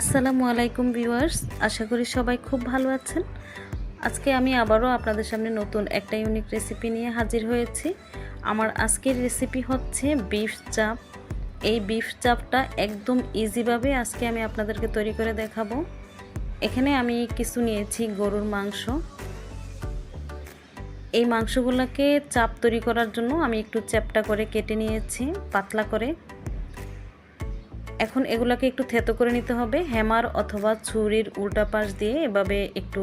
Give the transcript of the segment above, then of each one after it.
আসসালামু আলাইকুম ভিউয়ার্স, আশা করি সবাই খুব ভালো আছেন। আজকে আমি আবারও আপনাদের সামনে নতুন একটা ইউনিক রেসিপি নিয়ে হাজির হয়েছি। আমার আজকের রেসিপি হচ্ছে বিফ চাপ এই বিফ চাপটা একদম ইজিভাবে আজকে আমি আপনাদেরকে তৈরি করে দেখাবো। এখানে আমি কিছু নিয়েছি গরুর মাংস। এই মাংসগুলোকে চাপ তৈরি করার জন্য আমি একটু চ্যাপটা করে কেটে নিয়েছি, পাতলা করে। এখন এগুলোকে একটু থেতো করে নিতে হবে। হ্যামার অথবা ছুরির উল্টা পাশ দিয়ে এভাবে একটু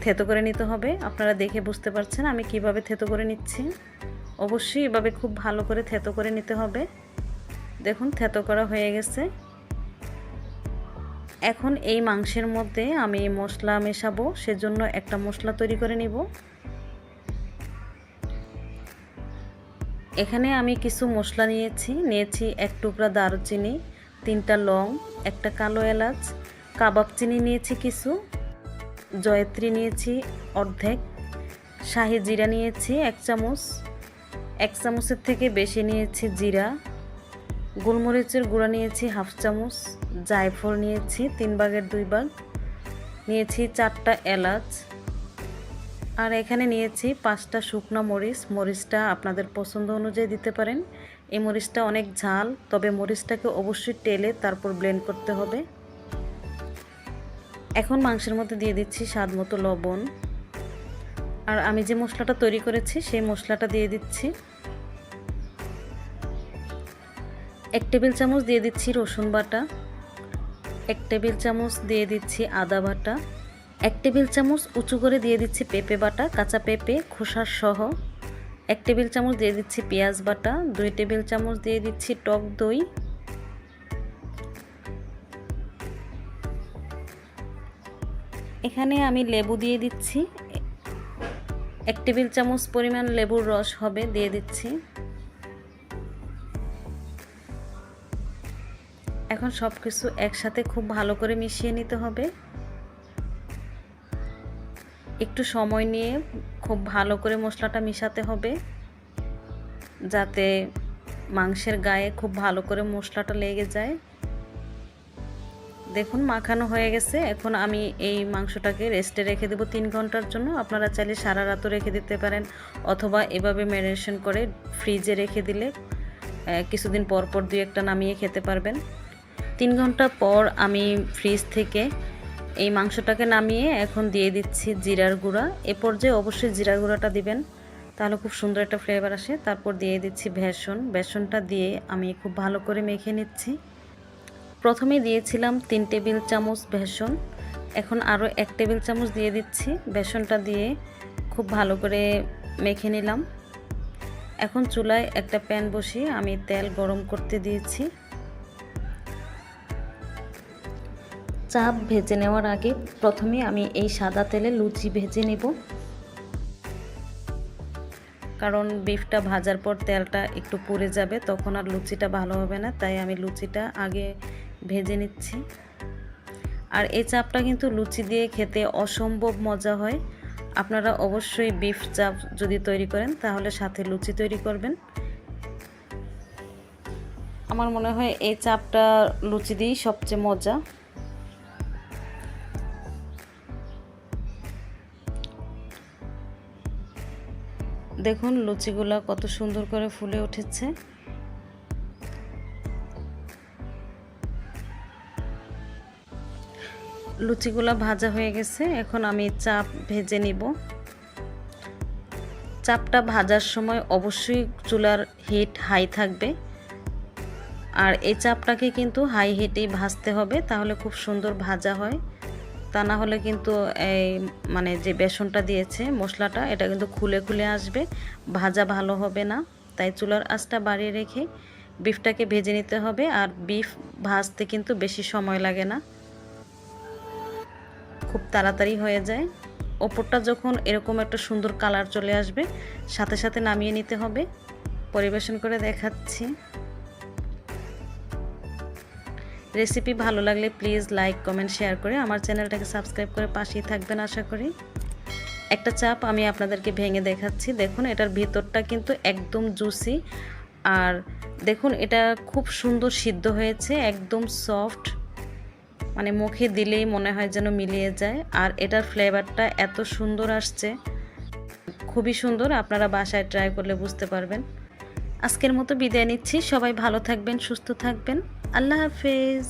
থেতো করে নিতে হবে। আপনারা দেখে বুঝতে পারছেন আমি কীভাবে থেতো করে নিচ্ছি। অবশ্যই এভাবে খুব ভালো করে থেতো করে নিতে হবে। দেখুন, থেতো করা হয়ে গেছে। এখন এই মাংসের মধ্যে আমি মশলা মেশাবো, সেজন্য একটা মশলা তৈরি করে নিব। এখানে আমি কিছু মশলা নিয়েছি। নিয়েছি এক টুকরা দারুচিনি, তিনটা লং, একটা কালো এলাচ, কাবাব চিনি নিয়েছি কিছু, জয়ত্রী নিয়েছি অর্ধেক, শাহি জিরা নিয়েছি এক চামচ, এক চামচের থেকে বেশি নিয়েছি জিরা, গোলমরিচের গুঁড়া নিয়েছি হাফ চামচ, জায়ফল নিয়েছি তিন ভাগের দুই ভাগ, নিয়েছি চারটা এলাচ আর এখানে নিয়েছি পাঁচটা শুকনো মরিচ। মরিচটা আপনাদের পছন্দ অনুযায়ী দিতে পারেন। এই মরিচটা অনেক ঝাল, তবে মরিচটাকে অবশ্যই টেলে তারপর ব্লেন্ড করতে হবে। এখন মাংসের মধ্যে দিয়ে দিচ্ছি স্বাদ মতো লবণ। আর আমি যে মশলাটা তৈরি করেছি, সেই মশলাটা দিয়ে দিচ্ছি। এক টেবিল চামচ দিয়ে দিচ্ছি রসুন বাটা। এক টেবিল চামচ দিয়ে দিচ্ছি আদা বাটা। এক টেবিল চামচ উঁচু করে দিয়ে দিচ্ছি পেঁপে বাটা, কাঁচা পেঁপে, খোসার সহ। এক টেবিল চামচ দিয়ে দিচ্ছি পেঁয়াজ বাটা, দুই টেবিল চামচ দিয়ে দিচ্ছি টক দই। এখানে আমি লেবু দিয়ে দিচ্ছি। এক টেবিল চামচ পরিমাণ লেবুর রস হবে, দিয়ে দিচ্ছি। এখন সব কিছু একসাথে খুব ভালো করে মিশিয়ে নিতে হবে। একটু সময় নিয়ে খুব ভালো করে মশলাটা মিশাতে হবে, যাতে মাংসের গায়ে খুব ভালো করে মশলাটা লেগে যায়। দেখুন, মাখানো হয়ে গেছে। এখন আমি এই মাংসটাকে রেস্টে রেখে দেবো তিন ঘণ্টার জন্য। আপনারা চাইলে সারা রাতও রেখে দিতে পারেন, অথবা এভাবে ম্যারিনেশন করে ফ্রিজে রেখে দিলে কিছুদিন পর পর দুই একটা নামিয়ে খেতে পারবেন। তিন ঘণ্টা পর আমি ফ্রিজ থেকে এই মাংসটাকে নামিয়ে এখন দিয়ে দিচ্ছি জিরার গুঁড়া। এ পর্যায়ে অবশ্যই জিরার গুঁড়াটা দিবেন, তাহলে খুব সুন্দর একটা ফ্লেভার আসে। তারপর দিয়ে দিচ্ছি বেসন। বেসনটা দিয়ে আমি খুব ভালো করে মেখে নিচ্ছি। প্রথমে দিয়েছিলাম তিন টেবিল চামচ বেসন। এখন আরও এক টেবিল চামচ দিয়ে দিচ্ছি। বেসনটা দিয়ে খুব ভালো করে মেখে নিলাম। এখন চুলায় একটা প্যান বসিয়ে আমি তেল গরম করতে দিয়েছি। চাপ ভেজে নেওয়ার আগে প্রথমে আমি এই সাদা তেলে লুচি ভেজে নেব। কারণ বিফটা ভাজার পর তেলটা একটু পুড়ে যাবে, তখন আর লুচিটা ভালো হবে না, তাই আমি লুচিটা আগে ভেজে নিচ্ছি। আর এই চাপটা কিন্তু লুচি দিয়ে খেতে অসম্ভব মজা হয়। আপনারা অবশ্যই বিফ চাপ যদি তৈরি করেন, তাহলে সাথে লুচি তৈরি করবেন। আমার মনে হয় এই চাপটা লুচি দিয়েই সবচেয়ে মজা। দেখুন লুচিগুলো কত সুন্দর করে ফুলে উঠেছে। লুচিগুলো ভাজা হয়ে গেছে, এখন আমি চাপ ভেজে নিব। চাপটা ভাজার সময় অবশ্যই চুলার হিট হাই থাকবে। আর এই চাপটাকে কিন্তু হাই হিটেই ভাজতে হবে, তাহলে খুব সুন্দর ভাজা হয়। তা না হলে কিন্তু এই মানে যে বেসনটা দিয়েছে, মশলাটা, এটা কিন্তু খুলে খুলে আসবে, ভাজা ভালো হবে না। তাই চুলার আঁচটা বাড়িয়ে রেখে বিফটাকে ভেজে নিতে হবে আর বিফ ভাজতে কিন্তু বেশি সময় লাগে না। খুব তাড়াতাড়ি হয়ে যায়। ওপরটা যখন এরকম একটা সুন্দর কালার চলে আসবে, সাথে সাথে নামিয়ে নিতে হবে। পরিবেশন করে দেখাচ্ছি। রেসিপি ভালো লাগলে প্লিজ লাইক, কমেন্ট, শেয়ার করে আমার চ্যানেলটাকে সাবস্ক্রাইব করে পাশেই থাকবেন আশা করি। একটা চাপ আমি আপনাদেরকে ভেঙে দেখাচ্ছি। দেখুন, এটার ভিতরটা কিন্তু একদম জুসি। আর দেখুন, এটা খুব সুন্দর সিদ্ধ হয়েছে, একদম সফট। মানে মুখে দিলেই মনে হয় যেন মিলিয়ে যায়। আর এটার ফ্লেভারটা এত সুন্দর আসছে। খুবই সুন্দর, আপনারা বাসায় ট্রাই করলে বুঝতে পারবেন। আজকের মতো বিদায় নিচ্ছি। সবাই ভালো থাকবেন, সুস্থ থাকবেন। আল্লাহ হাফেজ।